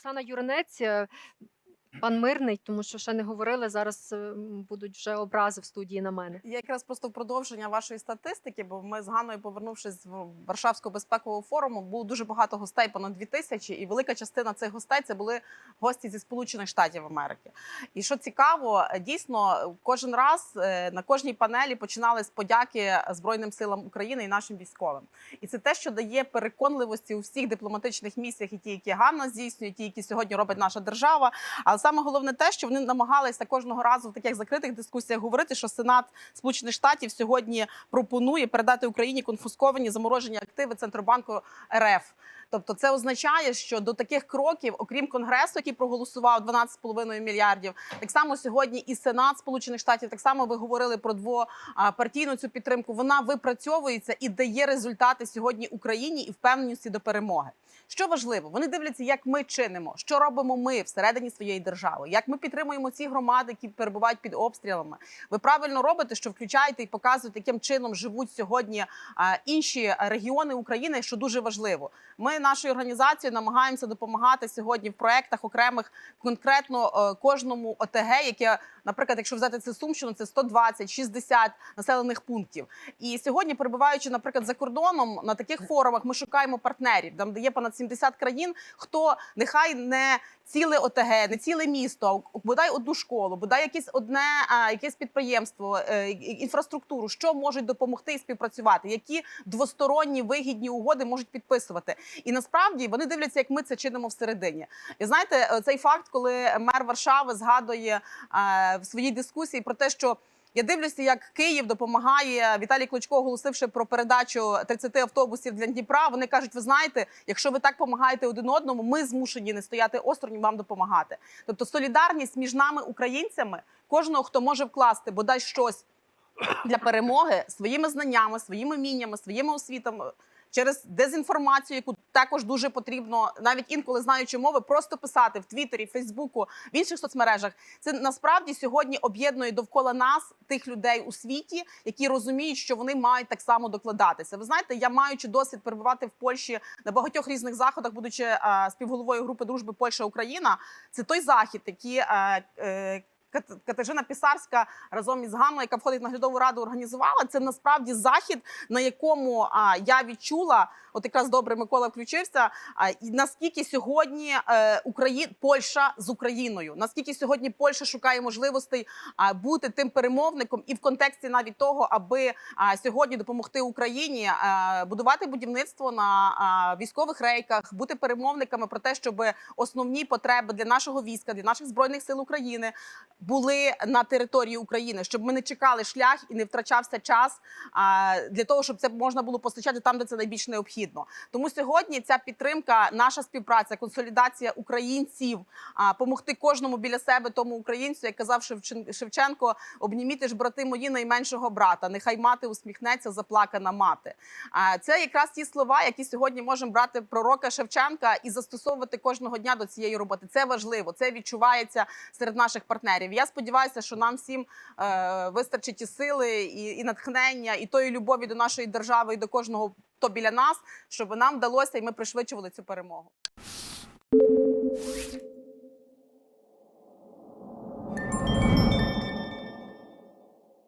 Оксана Юринець, е, пан Мирний, тому що ще не говорили. Зараз будуть вже образи в студії на мене. Я якраз просто в продовження вашої статистики, бо ми з Ганною, повернувшись з Варшавського безпекового форуму, було дуже багато гостей, понад дві тисячі, і велика частина цих гостей це були гості зі Сполучених Штатів Америки. І що цікаво, дійсно кожен раз е, на кожній панелі починали з подяки Збройним силам України і нашим військовим. І це те, що дає переконливості у всіх дипломатичних місіях, і ті, які Ганна здійснює, ті, які сьогодні робить наша держава. Але саме головне те, що вони намагалися кожного разу в таких закритих дискусіях говорити, що Сенат Сполучених Штатів сьогодні пропонує передати Україні конфісковані заморожені активи Центробанку РФ. Тобто, це означає, що до таких кроків, окрім конгресу, який проголосував 12,5 мільярдів, так само сьогодні і Сенат Сполучених Штатів, так само ви говорили про двопартійну цю підтримку. Вона випрацьовується і дає результати сьогодні Україні і впевненості до перемоги. Що важливо, вони дивляться, як ми чинимо, що робимо ми всередині своєї держави, як ми підтримуємо ці громади, які перебувають під обстрілами. Ви правильно робите, що включаєте і показуєте, яким чином живуть сьогодні інші регіони України, що дуже важливо. Ми нашою організацією намагаємося допомагати сьогодні в проектах окремих конкретно е, кожному ОТГ, яке, наприклад, якщо взяти це Сумщину, це 120-60 населених пунктів. І сьогодні, перебуваючи, наприклад, за кордоном на таких форумах, ми шукаємо партнерів, там де є понад 70 країн, хто нехай не ціле ОТГ, не ціле місто, бодай одну школу, бодай якесь одне якесь підприємство, е, інфраструктуру, що можуть допомогти і співпрацювати, які двосторонні вигідні угоди можуть підписувати. І насправді вони дивляться, як ми це чинимо всередині. І знаєте, е, цей факт, коли мер Варшави згадує е, в своїй дискусії про те, що я дивлюся, як Київ допомагає Віталій Кличко, оголосивши про передачу 30 автобусів для Дніпра. Вони кажуть: ви знаєте, якщо ви так допомагаєте один одному, ми змушені не стояти осторонь вам допомагати. Тобто солідарність між нами, українцями, кожного, хто може вкласти бодай щось для перемоги своїми знаннями, своїми вміннями, своїми освітами. Через дезінформацію, яку також дуже потрібно, навіть інколи знаючи мови, просто писати в Твіттері, Фейсбуку, в інших соцмережах. Це насправді сьогодні об'єднує довкола нас тих людей у світі, які розуміють, що вони мають так само докладатися. Ви знаєте, я маючи досвід перебувати в Польщі на багатьох різних заходах, будучи е, співголовою групи дружби Польща Україна, це той захід, який е, е, Кат- Катерина Пісарська разом із Ганною, яка входить в наглядову раду, організувала. Це насправді захід, на якому а, я відчула, от якраз добре Микола включився. А, і наскільки сьогодні е, Украї... Польща з Україною, наскільки сьогодні Польща шукає можливостей а, бути тим перемовником, і в контексті навіть того, аби а, сьогодні допомогти Україні а, будувати будівництво на а, військових рейках, бути перемовниками про те, щоб основні потреби для нашого війська, для наших збройних сил України були на території України, щоб ми не чекали шлях і не втрачався час для того, щоб це можна було постачати там, де це найбільш необхідно. Тому сьогодні ця підтримка, наша співпраця, консолідація українців, а, помогти кожному біля себе тому українцю, як казав Шевчен- Шевченко, обніміти ж брати мої найменшого брата. Нехай мати усміхнеться, заплакана мати. Це якраз ті слова, які сьогодні можемо брати пророка Шевченка і застосовувати кожного дня до цієї роботи. Це важливо, це відчувається серед наших партнерів. Я сподіваюся, що нам всім е, вистачить і сили, і, і натхнення, і тої любові до нашої держави, і до кожного, хто біля нас, щоб нам вдалося, і ми пришвидшували цю перемогу.